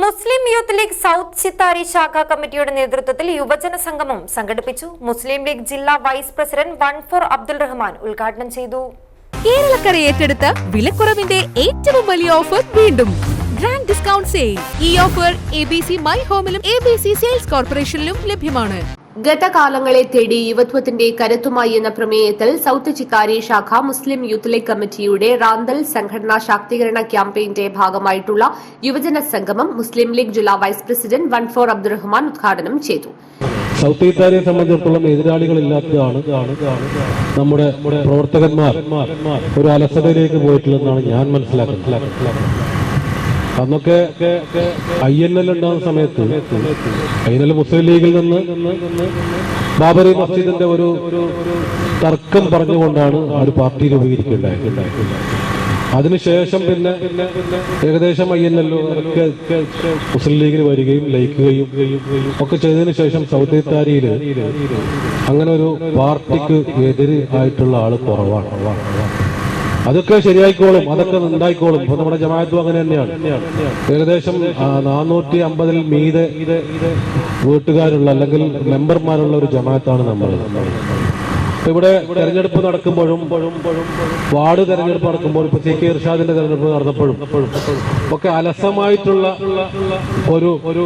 Muslim youth league south Chittari ശാഖാ കമ്മിറ്റിയുടെ നേതൃത്വത്തിൽ യുവജന സംഗമം സംഘടിപ്പിച്ചു. മുസ്ലിം ലീഗ് ജില്ലാ vice president one four Abdul Rahman ഉദ്ഘാടനം ചെയ്തു. കേരളക്കര ഏറ്റെടുത്ത വിലക്കുറവിന്റെ ഏറ്റവും വലിയ ഓഫർ വീണ്ടും. ഗ്രാൻഡ് ഡിസ്കൗണ്ട് സെയിൽ ഈ offer A B C my ഹോമിലും A B C sales കോർപ്പറേഷനിലും ലഭ്യമാണ്. ഗതകാലങ്ങളെ തേടി യുവത്വത്തിന്റെ കരുത്തുമായി എന്ന പ്രമേയത്തിൽ സൌത്ത് ചിക്കാരി ശാഖ മുസ്ലിം യൂത്ത് ലീഗ് കമ്മിറ്റിയുടെ റാന്തൽ സംഘടനാ ശാക്തീകരണ ക്യാമ്പയിന്റെ ഭാഗമായിട്ടുള്ള യുവജന സംഗമം മുസ്ലിം ലീഗ് ജില്ലാ vice president one four Abdurahman ഉദ്ഘാടനം ചെയ്തു. സൗത്ത് ഇത്താലിയെ സംബന്ധിച്ചിടത്തോളം എതിരാളികളില്ലാത്തതാണ് നമ്മുടെ പ്രവർത്തകന്മാർ ഒരു അലസതയിലേക്ക് പോയിട്ടുള്ളതെന്നാണ് ഞാൻ മനസ്സിലാക്കുന്നത്. അന്നൊക്കെ ഐ എൻ എൽ ഉണ്ടാകുന്ന സമയത്ത് ഐ എൻ എൽ മുസ്ലിം ലീഗിൽ നിന്ന് ബാബറി മസ്ജിദിന്റെ ഒരു തർക്കം പറഞ്ഞുകൊണ്ടാണ് ആ ഒരു പാർട്ടി രൂപീകരിക്കേണ്ടത്. അതിനുശേഷം പിന്നെ ഏകദേശം ഐ എൻ ഒക്കെ മുസ്ലിം ലീഗിൽ വരികയും ലയിക്കുകയും ഒക്കെ ചെയ്തതിന് ശേഷം സൗത്ത് ഇത്താരിയിൽ അങ്ങനെ ഒരു പാർട്ടിക്ക് എതിരായിട്ടുള്ള ആൾ കുറവാണ്. അതൊക്കെ ശരിയായിക്കോളും അതൊക്കെ ഉണ്ടായിക്കോളും ഇപ്പൊ നമ്മുടെ ജമാഅത്തും അങ്ങനെ തന്നെയാണ്. ഏകദേശം നാനൂറ്റി അമ്പതിൽ മീതെ വീട്ടുകാരുള്ള അല്ലെങ്കിൽ മെമ്പർമാരുള്ള ഒരു ജമാഅത്താണ് നമ്മൾ ഇവിടെ തെരഞ്ഞെടുപ്പ് നടക്കുമ്പോഴും വാർഡ് തെരഞ്ഞെടുപ്പ് നടക്കുമ്പോഴും കെ ഇർഷാദിന്റെ തെരഞ്ഞെടുപ്പ് നടന്നപ്പോഴും ഒക്കെ അലസമായിട്ടുള്ള ഒരു ഒരു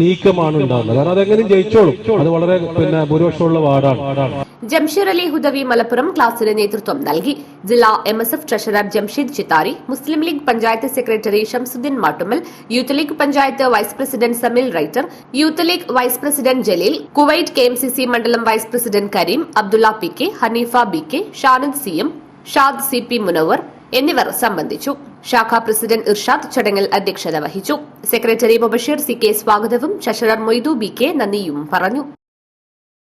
നീക്കമാണ് ഉണ്ടാകുന്നത്. കാരണം അതെങ്ങനെയും ജയിച്ചോളും. അത് വളരെ പിന്നെ ഭൂരിപക്ഷമുള്ള വാർഡാണ്. ജംഷീർ അലി ഹുദവി മലപ്പുറം ക്ലാസിന് നേതൃത്വം നൽകി. ജില്ലാ M S F treasurer Jamsheed Chittari Muslim league panchayat secretary Shamsuddin Mattummal youth league panchayat vice president Samil writer youth league vice president Jaleel Kuwait K മണ്ഡലം vice president Kareem Abdulla P K Haneefa B K Shanad C M Shad C P Munavar എന്നിവർ സംബന്ധിച്ചു. ശാഖാ president Irshad ചടങ്ങിൽ അധ്യക്ഷത വഹിച്ചു. Secretary Mubasheer C K സ്വാഗതവും treasurer Moidu B K നന്ദിയും പറഞ്ഞു.